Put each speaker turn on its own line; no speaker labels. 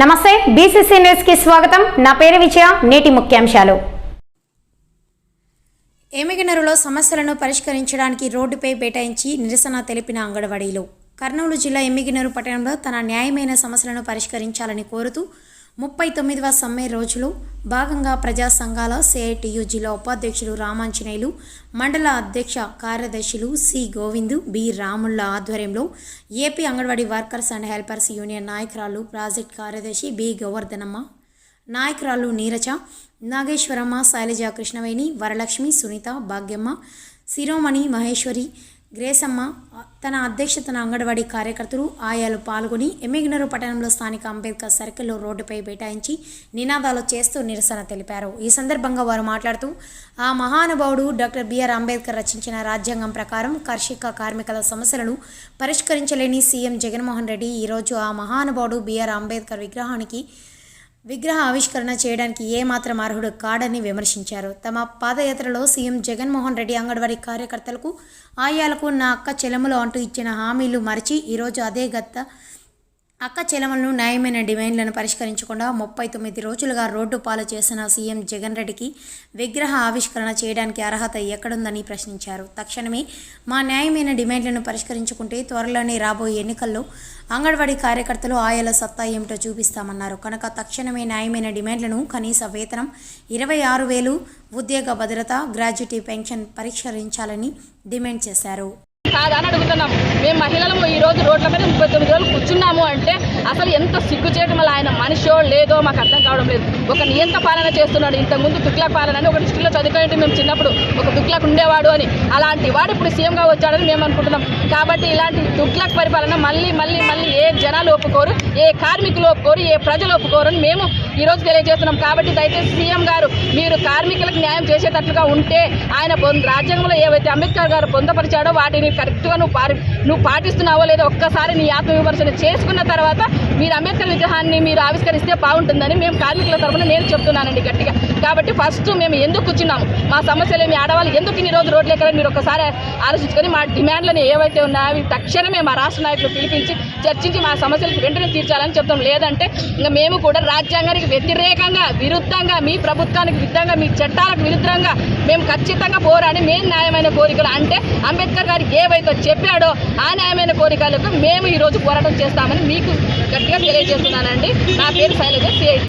నమస్తే బీసీసీ న్యూస్కి స్వాగతం. నా పేరు విజయ నేటి ముఖ్యాంశాలు. ఏమిగనరులో సమస్యలను పరిష్కరించడానికి రోడ్డుపై బైఠాయించి నిరసన తెలిపిన అంగన్వాడీలు. కర్నూలు జిల్లా ఎమ్మిగినరు పట్టణంలో తన న్యాయమైన సమస్యలను పరిష్కరించాలని కోరుతూ ముప్పై తొమ్మిదవ సమ్మె రోజులు భాగంగా ప్రజా సంఘాల సిఐటియు జిల్లా ఉపాధ్యక్షులు రామాంజనేయులు మండల అధ్యక్ష కార్యదర్శులు సి గోవిందు బి రాముళ్ళ ఆధ్వర్యంలో AP anganwadi workers and helpers union నాయకురాలు ప్రాజెక్ట్ కార్యదర్శి బి గోవర్ధనమ్మ నాయకురాలు నీరజ నాగేశ్వరమ్మ శైలజ కృష్ణవేణి వరలక్ష్మి సునీత భాగ్యమ్మ శిరోమణి మహేశ్వరి గ్రేసమ్మ తన అధ్యక్షతన అంగన్వాడీ కార్యకర్తలు ఆయాలు పాల్గొని ఎమ్మిగినరు పట్టణంలో స్థానిక అంబేద్కర్ సర్కిల్లో రోడ్డుపై బైఠాయించి నినాదాలు చేస్తూ నిరసన తెలిపారు. ఈ సందర్భంగా వారు మాట్లాడుతూ ఆ మహానుభావుడు డాక్టర్ బిఆర్ అంబేద్కర్ రచించిన రాజ్యాంగం ప్రకారం కర్షిక కార్మికుల సమస్యలను పరిష్కరించలేని సీఎం జగన్మోహన్ రెడ్డి ఈరోజు ఆ మహానుభావుడు బిఆర్ అంబేద్కర్ విగ్రహానికి విగ్రహ ఆవిష్కరణ చేయడానికి ఏమాత్రం అర్హుడు కాడని విమర్శించారు. తమ పాదయాత్రలో సీఎం జగన్మోహన్ రెడ్డి అంగన్వాడీ కార్యకర్తలకు ఆయాలకు నా అక్క చెలములు అంటూ ఇచ్చిన హామీలు మరిచి ఈరోజు అదే గత్త అక్క చెలమలను న్యాయమైన డిమాండ్లను పరిష్కరించకుండా ముప్పై తొమ్మిది రోజులుగా రోడ్డు పాలు చేసిన సీఎం జగన్ రెడ్డికి విగ్రహ ఆవిష్కరణ చేయడానికి అర్హత ఎక్కడుందని ప్రశ్నించారు. తక్షణమే మా న్యాయమైన డిమాండ్లను పరిష్కరించుకుంటే త్వరలోనే రాబోయే ఎన్నికల్లో అంగన్వాడీ కార్యకర్తలు ఆయాల సత్తా ఏమిటో చూపిస్తామన్నారు. కనుక తక్షణమే న్యాయమైన డిమాండ్లను కనీస వేతనం ఇరవై ఆరు వేలు ఉద్యోగ భద్రత గ్రాడ్యుటీ పెన్షన్ పరిష్కరించాలని డిమాండ్ చేశారు.
కాదని అడుగుతున్నాం. మేము మహిళలు ఈ రోజు రోడ్ల మీద ముప్పై తొమ్మిది రోజులు కూర్చున్నాము అంటే అసలు ఎంత సిగ్గు చేయడం వల్ల ఆయన మనిషో లేదో మాకు అర్థం కావడం లేదు. ఒక నియంత పాలన చేస్తున్నాడు. ఇంతకుముందు తుక్లక్ పాలన అని ఒక డిస్టిక్లో చదువుకుంటే మేము చిన్నప్పుడు. ఒక తుక్లక్ ఉండేవాడు అని. అలాంటి వాడు ఇప్పుడు సీఎంగా వచ్చాడని మేము అనుకుంటున్నాం. కాబట్టి ఇలాంటి తుక్లక్ పరిపాలన మళ్ళీ మళ్ళీ జనాలు ఒప్పుకోరు ఏ కార్మికులు ఒప్పుకోరు ఏ ప్రజలు ఒప్పుకోరు అని మేము ఈరోజు తెలియజేస్తున్నాం. కాబట్టి దయచేసి సీఎం గారు మీరు కార్మికులకు న్యాయం చేసేటట్లుగా ఉంటే ఆయన రాజ్యాంగంలో ఏవైతే అంబేద్కర్ గారు పొందపరిచాడో వాటిని కరెక్ట్గా నువ్వు పాటి నువ్వు పాటిస్తున్నావో లేదో ఒక్కసారి నీ ఆత్మవిమర్శన చేసుకున్న తర్వాత మీరు అంబేద్కర్ విగ్రహాన్ని మీరు ఆవిష్కరిస్తే బాగుంటుందని మేము కార్మికుల తరఫున నేను చెప్తున్నానండి గట్టిగా. కాబట్టి ఫస్ట్ మేము ఎందుకు కూర్చున్నాము? మా సమస్యలు ఏమి ఆడవాళ్ళు ఎందుకు ఇన్ని రోజు రోడ్లు ఎక్కడ మీరు ఒకసారి ఆలోచించుకొని మా డిమాండ్లను ఏవైతే ఉన్నాయో అవి తక్షణమే మా రాష్ట్ర నాయకులు పిలిపించి చర్చించి మా సమస్యలకు వెంటనే తీర్చాలని చెప్తాం. లేదంటే ఇంకా మేము కూడా రాజ్యాంగానికి వ్యతిరేకంగా విరుద్ధంగా మీ ప్రభుత్వానికి విరుద్ధంగా మీ చట్టాలకు విరుద్ధంగా మేము ఖచ్చితంగా పోరాడి మేము న్యాయమైన కోరికలు అంటే అంబేద్కర్ గారు ఏవైతే చెప్పాడో ఆ న్యాయమైన కోరికలకు మేము ఈరోజు పోరాటం చేస్తామని మీకు గట్టిగా తెలియజేస్తున్నానండి. నా పేరు శైలజ సిఐ